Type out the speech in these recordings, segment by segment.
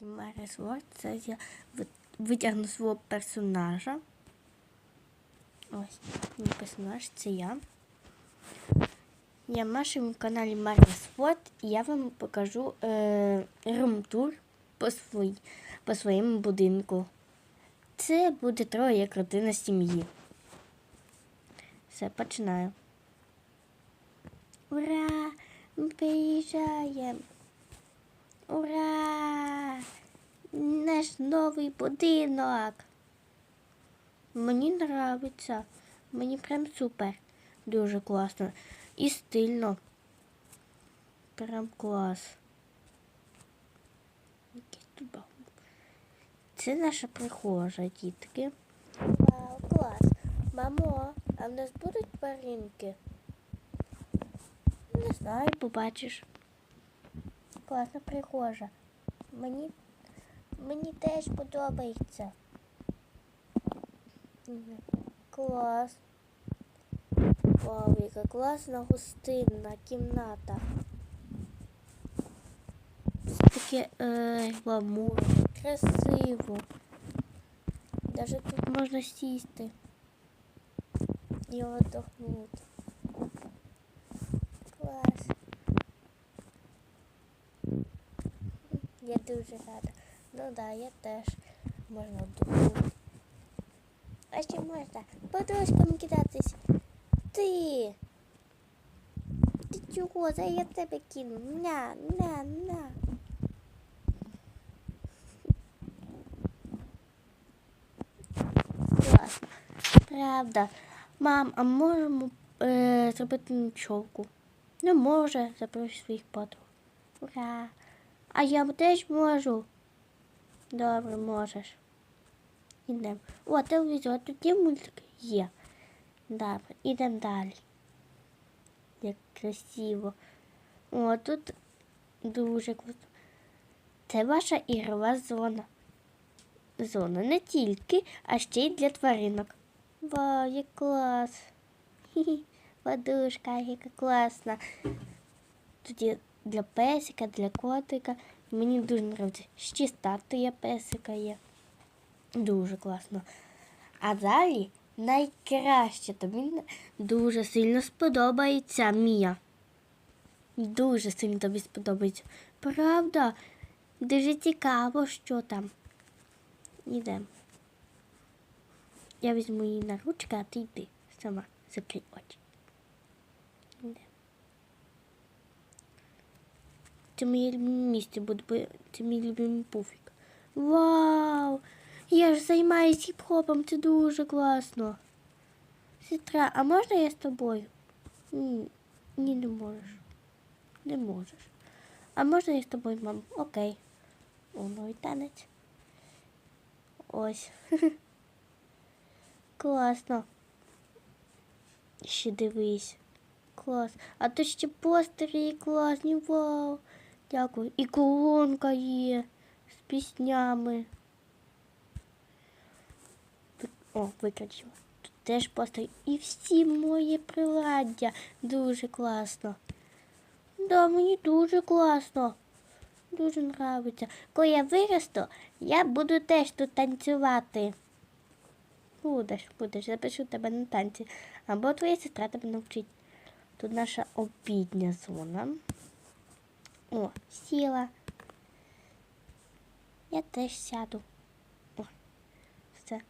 Маріс Ворд. Це я витягну свого персонажа. Ось, мій персонаж, це я. Я в нашому каналі Маріс Ворд, і я вам покажу е, рум-тур по, свої, по своєму будинку. Це буде троє як родина сім'ї. Все, починаю. Ура! Ми приїжджаємо! Ура! Наш новий будинок. Мені нравиться. Мені прям супер. Дуже класно. І стильно. Прям клас. Це наша прихожа, дітки. Вау, клас. Мамо, а в нас будуть тваринки? Не знаю, побачиш. Класна прихожа. Мені, мені теж подобається. Клас. Вау, яка класна гостинна кімната. Все таке е, гламурно, красиво. Даже тут можна сісти і отдохнути. Клас. Я дуже рада. Ну да, я теж можна вдохнути. А ще можна подушками кидатись. Ти. Ти чого? Це я тебе кину. На, на, на. Класно. Правда. Мам, а можемо е, зробити ночовку? Не може, запроси своїх подруг. Ура! А я теж можу. Добре, можеш. Ідемо. О, телевізор, тут є мультики? Є. Добре, ідемо далі. Як красиво. О, тут дуже круто. Це ваша ігрова зона. Зона не тільки, а ще й для тваринок. Вау, як клас. Подушка, яка класна. Тут є для песика, для котика. Мені дуже подобається. Ще статуя песика є. Дуже класно. А далі найкраще тобі дуже сильно сподобається Мія. Дуже сильно тобі сподобається. Правда? Дуже цікаво, що там. Ідемо. Я візьму її на ручки, а ти йди сама. Закрий очі. Це моє любиме місце буде, бо це мій любимий пуфік. Вау! Я ж займаюся хіп-хопом, це дуже класно. Сестра, а можна я з тобою? Ні, ні, не можеш. Не можеш. А можна я з тобою, мам? Окей. О, новий танець. Ось. Класно. Ще дивись. Клас. А то ще постери є класні. Вау. Дякую. І колонка є з піснями. О, викачила. Тут теж постер. І всі мої приладдя. Дуже класно. Да, мені дуже класно. Дуже нравиться. Коли я виросту, я буду теж тут танцювати. Будеш, будеш, запишу тебе на танці. Або твоя сестра тебе навчить. Тут наша обідня зона. О, сіла. Я теж сяду. О, все.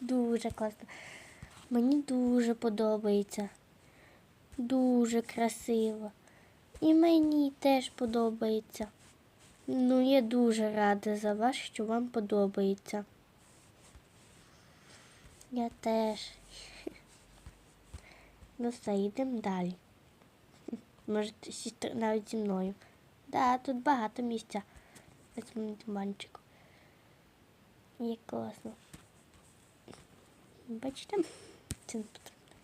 Дуже класно. Мені дуже подобається. Дуже красиво. І мені теж подобається. Ну, я дуже рада за вас, що вам подобається. Я теж. Ну все, йдемо далі. Може, сестра навіть зі мною. Да, тут багато місця. Ось мені диванчик. Як класно. Бачите? Це не потрібно.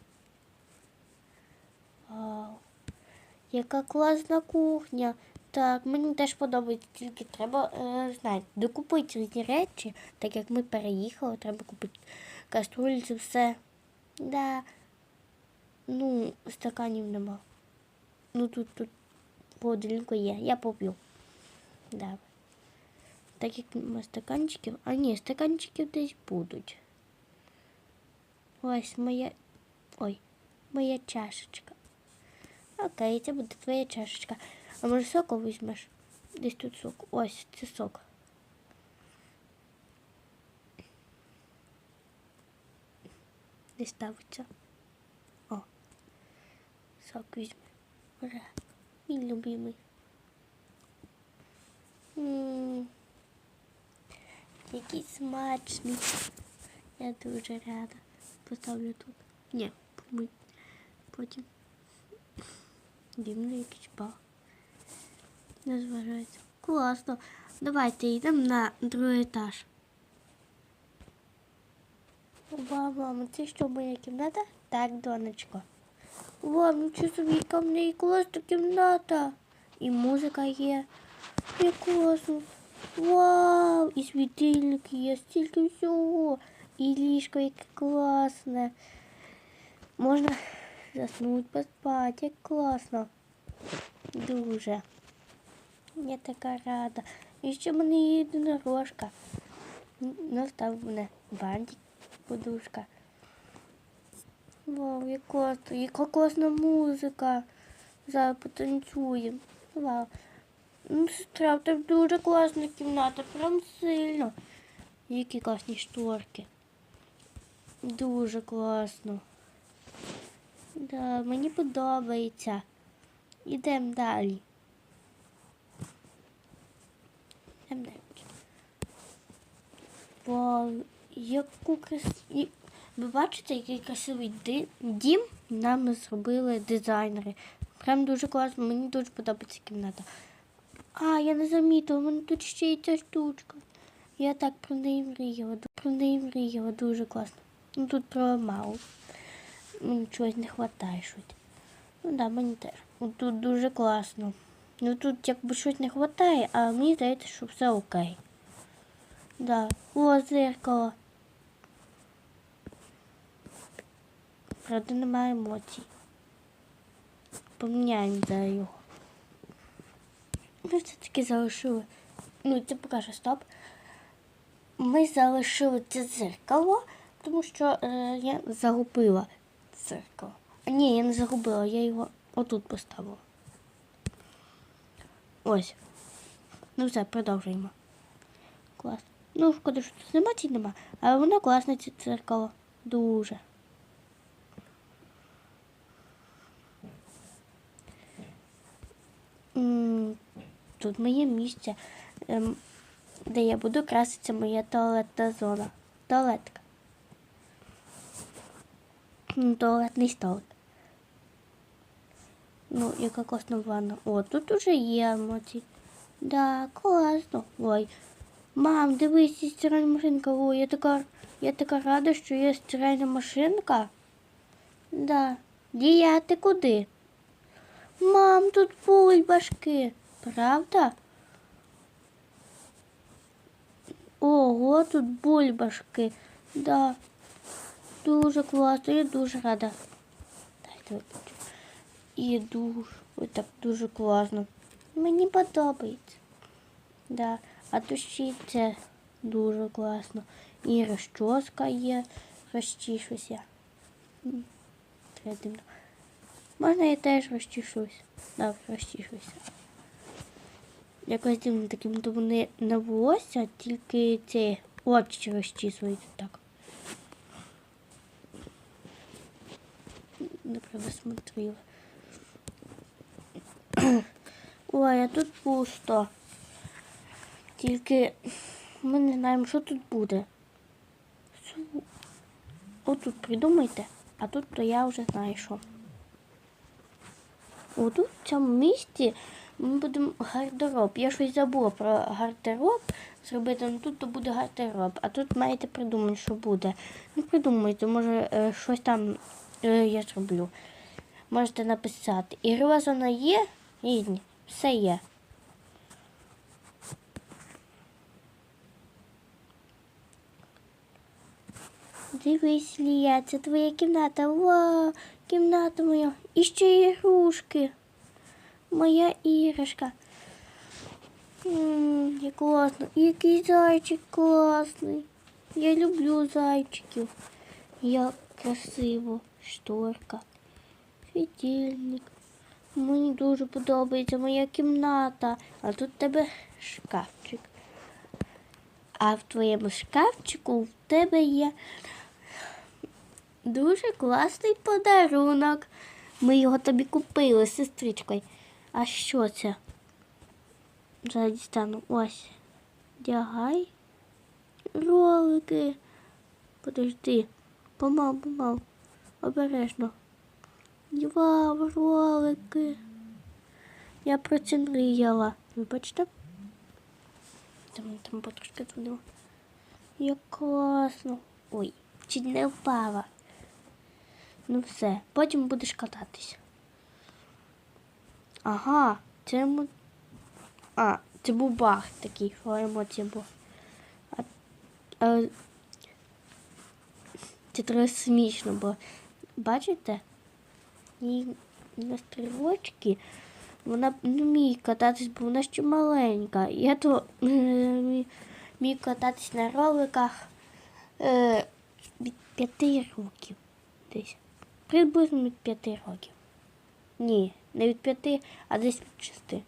Вау. Яка класна кухня. Так, мені теж подобається, тільки треба, е, знаєте, докупити різні речі, так як ми переїхали, треба купити каструлі, це все. Да. Ну, стаканів нема. Ну тут тут в холодильнику є. Я поп'ю. Да. Так як нема стаканчиків. А ні, стаканчиків десь будуть. Ось моя. Ой, моя чашечка. Окей, це буде твоя чашечка. А може соку візьмеш? Десь тут сок. Ось, це сок. Де ставиться? О. Сок візьме. Ура. Мій любимий. М, Який смачний. Я дуже рада. Поставлю тут. Ні, помий. Потім. Дивно якийсь бал. Не зважається. Класно. Давайте йдемо на другий етаж. Мама, це що моя кімната? Так, донечко. Вау, нічого собі, яка в неї класна кімната. І музика є. І класно. Вау! І світильник є, стільки всього. І ліжко яке класне. Можна заснути, поспати, як класно. Дуже. Я така рада. І ще в мене є єдинорожка. Настав мене бантик, подушка. Вау, як класно, яка класна музика. Зараз потанцюємо. Вау. Ну, сестра, в тебе дуже класна кімната, прям сильно. Які класні шторки. Дуже класно. Да, мені подобається. Ідемо далі. Ідемо далі. Вау, яку крас... Ви бачите, який красивий дім нам зробили дизайнери. Прям дуже класно, мені дуже подобається кімната. А, я не замітила, у мене тут ще й ця штучка. Я так про неї мріяла, про неї мріяла, дуже класно. Ну тут проламав. Мені чогось не вистачає щось. Ну да, мені теж. Тут дуже класно. Ну тут якби щось не вистачає, а мені здається, що все окей. Да. О, зеркало. Правда, немає емоцій. Поміняємо за його. Ми все-таки залишили. Ну, це покаже стоп. Ми залишили це дзеркало, тому що е, я загубила дзеркало. Ні, я не загубила, я його отут поставила. Ось. Ну все, продовжуємо. Клас. Ну, шкода, що тут емоцій нема, але воно класне це дзеркало. Дуже. Тут моє місце, ем, де я буду краситися моя туалетна зона. Туалетка. Туалетний столик. Ну, яка класна ванна. О, тут уже є емоції. Да, класно. Ой. Мам, дивись, є стиральна машинка. Ой, я така, я така рада, що є стиральна машинка. Да. Дія, ти куди? Мам, тут бульбашки. Правда? Ого, тут бульбашки. Да. Дуже класно, я дуже рада. Дайте виключу. І дуже, ой, так дуже класно. Мені подобається. Да. А то це дуже класно. І розчоска є, розчішуся. Це дивно. Можна я теж розчішусь? Да, розчішуся. Якось дивно таким тому не на волосся, тільки ці очі розчісуються так. Добре, смотрела. Ой, а тут пусто. Тільки ми не знаємо, що тут буде. Су- Отут придумайте, а тут то я вже знаю, що. Отут в цьому місці ми будемо гардероб. Я щось забула про гардероб зробити, ну тут то буде гардероб, а тут маєте придумати, що буде. Ну придумайте, може е, щось там е, я зроблю. Можете написати. І розана є, рідні, все є. Дивись, Лія, це твоя кімната. Вау, кімната моя. І ще ігрушки. Моя іграшка. М, як класно. Який зайчик класний. Я люблю зайчиків. Як красиво. Шторка. Світильник. Мені дуже подобається моя кімната. А тут в тебе шкафчик. А в твоєму шкафчику в тебе є дуже класний подарунок. Ми його тобі купили з сестричкою. А що це? Зараз дістану. Ось. Дягай. Ролики. Подожди. Помал, помал. Обережно. Вау, ролики. Я про це мріяла. Вибачте. Там, там потрошки туди. Як класно. Ой, чуть не впала. Ну все, потім будеш кататись. Ага, це емо... А, це був баг такий, емоція була. А, а, це трохи смішно, бо бачите? І на стрілочки вона не вміє кататись, бо вона ще маленька. Я то е, мі- вмію кататись на роликах е, від п'яти років десь. Приблизно від п'яти років. Ні, не від п'яти, а десь від шести.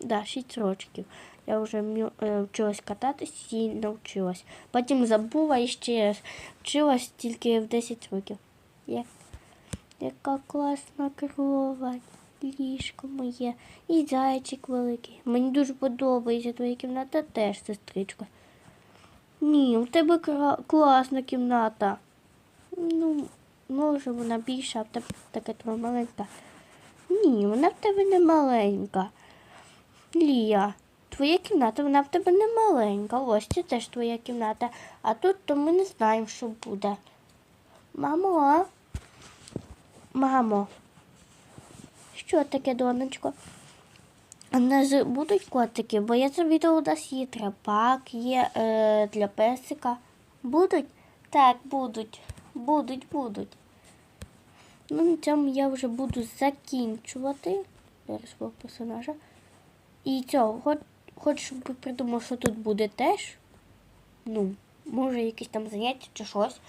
Да, шість років. Я вже е, вчилась кататись і навчилась. Потім забула і ще раз вчилась тільки в 10 років. Як, яка класна крова, ліжко моє і зайчик великий. Мені дуже подобається твоя кімната теж, сестричка. Ні, у тебе класна кімната. Ну, може вона більша, а в тебе така трохи маленька. Ні, вона в тебе не маленька. Лія, твоя кімната, вона в тебе не маленька. Ось це теж твоя кімната. А тут то ми не знаємо, що буде. Мамо. Мамо. Що таке, донечко? В нас будуть котики, бо я це відео у нас є трапак, є е, для песика. Будуть? Так, будуть. Будуть, будуть. Ну, на цьому я вже буду закінчувати зараз персонажа. І цього, хоч, хоч придумав, що тут буде теж. Ну, може, якісь там заняття чи щось.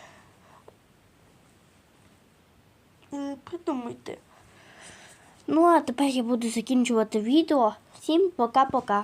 Придумайте. Ну, а тепер я буду закінчувати відео. Всім пока-пока.